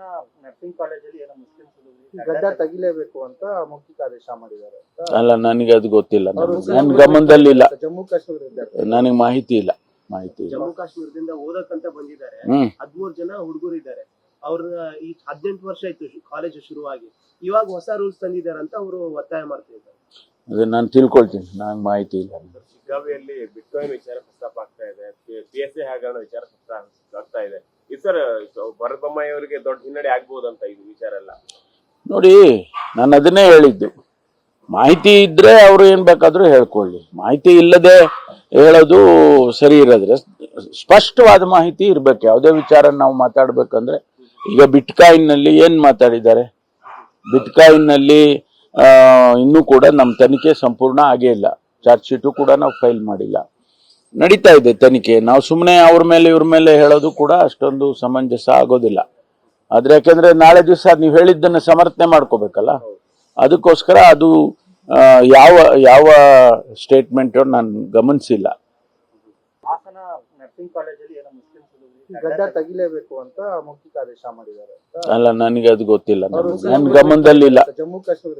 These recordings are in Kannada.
ಹಾಸನ ನರ್ಸಿಂಗ್ ಕಾಲೇಜಲ್ಲಿ ಏನೋ ಮುಸ್ಲಿಂ ಗಡ್ಡ ತೆಗಿಲೇಬೇಕು ಅಂತ ಮುಖ್ಯ ಆದೇಶ ಮಾಡಿದ್ದಾರೆ ಅಂತ ಅಲ್ಲ ನನಗೆ ಅದು ಗೊತ್ತಿಲ್ಲ. ನನ್ನ ಗಮನದಲ್ಲಿ ಇಲ್ಲ ಜಮ್ಮು ಕಾಶ್ಮೀರ ವಿದ್ಯಾರ್ಥಿ ನನಗೆ ಮಾಹಿತಿ ಇಲ್ಲ. ಮಾಹಿತಿ ಜಮ್ಮು ಕಾಶ್ಮೀರದಿಂದ ಓದಕ್ಕಂತ ಬಂದಿದ್ದಾರೆ. ಹದಿಮೂರು ಜನ ಹುಡುಗರು ಇದ್ದಾರೆ. ಅವ್ರ ಈ ಹದಿನೆಂಟು ವರ್ಷ ಆಯ್ತು ಕಾಲೇಜ್ ಶುರುವಾಗಿ. ಇವಾಗ ಹೊಸ ರೂಲ್ಸ್ ತಂದಿದ್ದಾರೆ ಅಂತ ಅವರು ಒತ್ತಾಯ ಮಾಡ್ತಿದ್ದಾರೆ ಅದೇ ನಾನು ತಿಳ್ಕೊಳ್ತೀನಿ. ನಂಗೆ ಮಾಹಿತಿ ಇಲ್ಲ. ಶಿಗ್ಗಾವಿಯಲ್ಲಿ ಬಿಟ್ಕಾಯಿನ್ ವಿಚಾರ ಪ್ರಸ್ತಾಪ ಆಗ್ತಾ ಇದೆ. ಪಿ ಎಸ್ ಎ ಹಗರಣ ವಿಚಾರ ಪ್ರಸ್ತಾಪ ಆಗ್ತಾ ಇದೆ. ಈ ಸರ್ ಭರತ್ ಬೊಮ್ಮಾಯಿ ಅವರಿಗೆ ದೊಡ್ಡ ಹಿನ್ನಡೆ ಅಂತ ಇದು ವಿಚಾರ ಎಲ್ಲ ನೋಡಿ, ನಾನು ಅದನ್ನೇ ಹೇಳಿದ್ದು. ಮಾಹಿತಿ ಇದ್ರೆ ಅವರು ಏನ್ ಬೇಕಾದ್ರೂ ಹೇಳ್ಕೊಳ್ಳಿ. ಮಾಹಿತಿ ಇಲ್ಲದೆ ಹೇಳೋದು ಸರಿ ಇರೋದ್ರೆ ಸ್ಪಷ್ಟವಾದ ಮಾಹಿತಿ ಇರ್ಬೇಕು. ಯಾವುದೇ ವಿಚಾರ ನಾವು ಮಾತಾಡ್ಬೇಕಂದ್ರೆ, ಈಗ ಬಿಟ್ಕಾಯಿನ್ನಲ್ಲಿ ಏನ್ ಮಾತಾಡಿದ್ದಾರೆ? ಬಿಟ್ಕಾಯಿನ್ನಲ್ಲಿ ಇನ್ನೂ ಕೂಡ ನಮ್ಮ ತನಿಖೆ ಸಂಪೂರ್ಣ ಆಗೇ ಇಲ್ಲ. ಚಾರ್ಜ್ ಶೀಟು ಕೂಡ ನಾವು ಫೈಲ್ ಮಾಡಿಲ್ಲ. ನಡೀತಾ ಇದೆ ತನಿಖೆ. ನಾವು ಸುಮ್ಮನೆ ಅವ್ರ ಮೇಲೆ ಇವ್ರ ಮೇಲೆ ಹೇಳೋದು ಕೂಡ ಅಷ್ಟೊಂದು ಸಮಂಜಸ ಆಗೋದಿಲ್ಲ. ಆದ್ರೆ ಯಾಕೆಂದ್ರೆ ನಾಳೆ ದಿವಸ ನೀವು ಹೇಳಿದ್ದನ್ನ ಸಮರ್ಥನೆ ಮಾಡ್ಕೋಬೇಕಲ್ಲ? ಅದಕ್ಕೋಸ್ಕರ ಅದು ಯಾವ ಯಾವ ಸ್ಟೇಟ್ಮೆಂಟ್ ನಾನು ಗಮನಿಸಿಲ್ಲ. ಹಾಸನ ನರ್ಸಿಂಗ್ ಕಾಲೇಜಲ್ಲಿ ಏನೋ ಮುಸ್ಲಿಂ ಗಡ್ಡ ತೆಗಿಲೇಬೇಕು ಅಂತ ಮೌಖಿಕ ಆದೇಶ ಮಾಡಿದ್ದಾರೆ ಅಂತ. ಅಲ್ಲ ನನಗೆ ಅದು ಗೊತ್ತಿಲ್ಲ. ನನ್ನ ಗಮನದಲ್ಲಿ ಇಲ್ಲ ಜಮ್ಮು ಕಾಶ್ಮೀರ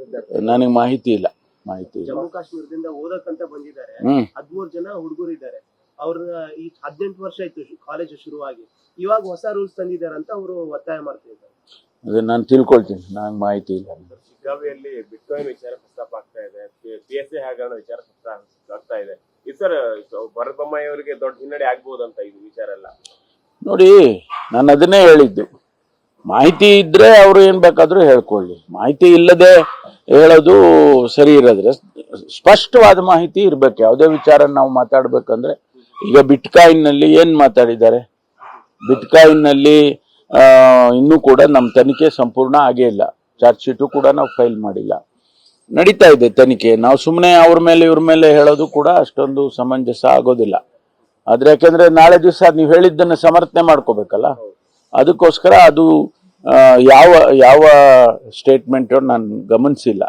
ನನಗೆ ಮಾಹಿತಿ ಇಲ್ಲ. ಮಾಹಿತಿ ಇಲ್ಲ. ಜಮ್ಮು ಕಾಶ್ಮೀರದಿಂದ ಓದಕ್ಕಂತ ಬಂದಿದ್ದಾರೆ. ಹ್ಮ್. ಹದಿಮೂರು ಜನ ಹುಡುಗರು ಇದ್ದಾರೆ. ಅವ್ರ ಈ ಹದಿನೆಂಟು ವರ್ಷ ಆಯ್ತು ಕಾಲೇಜ್ ಶುರುವಾಗಿ. ಇವಾಗ ಹೊಸ ರೂಲ್ಸ್ ತಂದಿದ್ದಾರೆ ಅಂತ ಅವರು ಒತ್ತಾಯ ಮಾಡ್ತಿದ್ದಾರೆ ಅದು ನಾನು ತಿಳ್ಕೊಳ್ತೀನಿ ನಂಗೆ ಮಾಹಿತಿ ಇಲ್ಲ. ಶಿಗ್ಗಾವಿಯಲ್ಲಿ ಬಿಟ್ಕಾಯಿನ್ ವಿಚಾರ ಪ್ರಸ್ತಾಪ ಆಗ್ತಾ ಇದೆ ಪಿ ಎಸ್ ಎ ಹಗರಣ ವಿಚಾರ ಪ್ರಸ್ತಾಪ ಆಗ್ತಾ ಇದೆ. ಈ ಸರ್ ಭರತ್ ಬೊಮ್ಮಾಯಿ ಅವರಿಗೆ ದೊಡ್ಡ ಹಿನ್ನಡೆ ಆಗ್ಬೋದಂತ ಇದು ವಿಚಾರ ಎಲ್ಲ. ನೋಡಿ ನಾನು ಅದನ್ನೇ ಹೇಳಿದ್ದು. ಮಾಹಿತಿ ಇದ್ರೆ ಅವರು ಏನ್ ಬೇಕಾದ್ರೂ ಹೇಳ್ಕೊಳ್ಳಿ. ಮಾಹಿತಿ ಇಲ್ಲದೆ ಹೇಳೋದು ಸರಿ ಇರೋದ್ರೆ ಸ್ಪಷ್ಟವಾದ ಮಾಹಿತಿ ಇರ್ಬೇಕು. ಯಾವುದೇ ವಿಚಾರ ನಾವು ಮಾತಾಡ್ಬೇಕಂದ್ರೆ ಈಗ ಬಿಟ್ಕಾಯಿನ್ನಲ್ಲಿ ಏನ್ ಮಾತಾಡಿದ್ದಾರೆ? ಬಿಟ್ಕಾಯಿನ್ನಲ್ಲಿ ಇನ್ನೂ ಕೂಡ ನಮ್ಮ ತನಿಖೆ ಸಂಪೂರ್ಣ ಆಗೇ ಇಲ್ಲ. ಚಾರ್ಜ್ ಶೀಟು ಕೂಡ ನಾವು ಫೈಲ್ ಮಾಡಿಲ್ಲ. ನಡೀತಾ ಇದೆ ತನಿಖೆ. ನಾವು ಸುಮ್ಮನೆ ಅವ್ರ ಮೇಲೆ, ಇವ್ರ ಮೇಲೆ ಹೇಳೋದು ಕೂಡ ಅಷ್ಟೊಂದು ಸಮಂಜಸ ಆಗೋದಿಲ್ಲ. ಆದ್ರೆ ಯಾಕೆಂದ್ರೆ ನಾಳೆ ದಿವಸ ನೀವು ಹೇಳಿದ್ದನ್ನ ಸಮರ್ಥನೆ ಮಾಡ್ಕೋಬೇಕಲ್ಲ? ಅದಕ್ಕೋಸ್ಕರ ಅದು ಯಾವ ಯಾವ ಸ್ಟೇಟ್ಮೆಂಟ್ ನಾನು ಗಮನಿಸಿಲ್ಲ.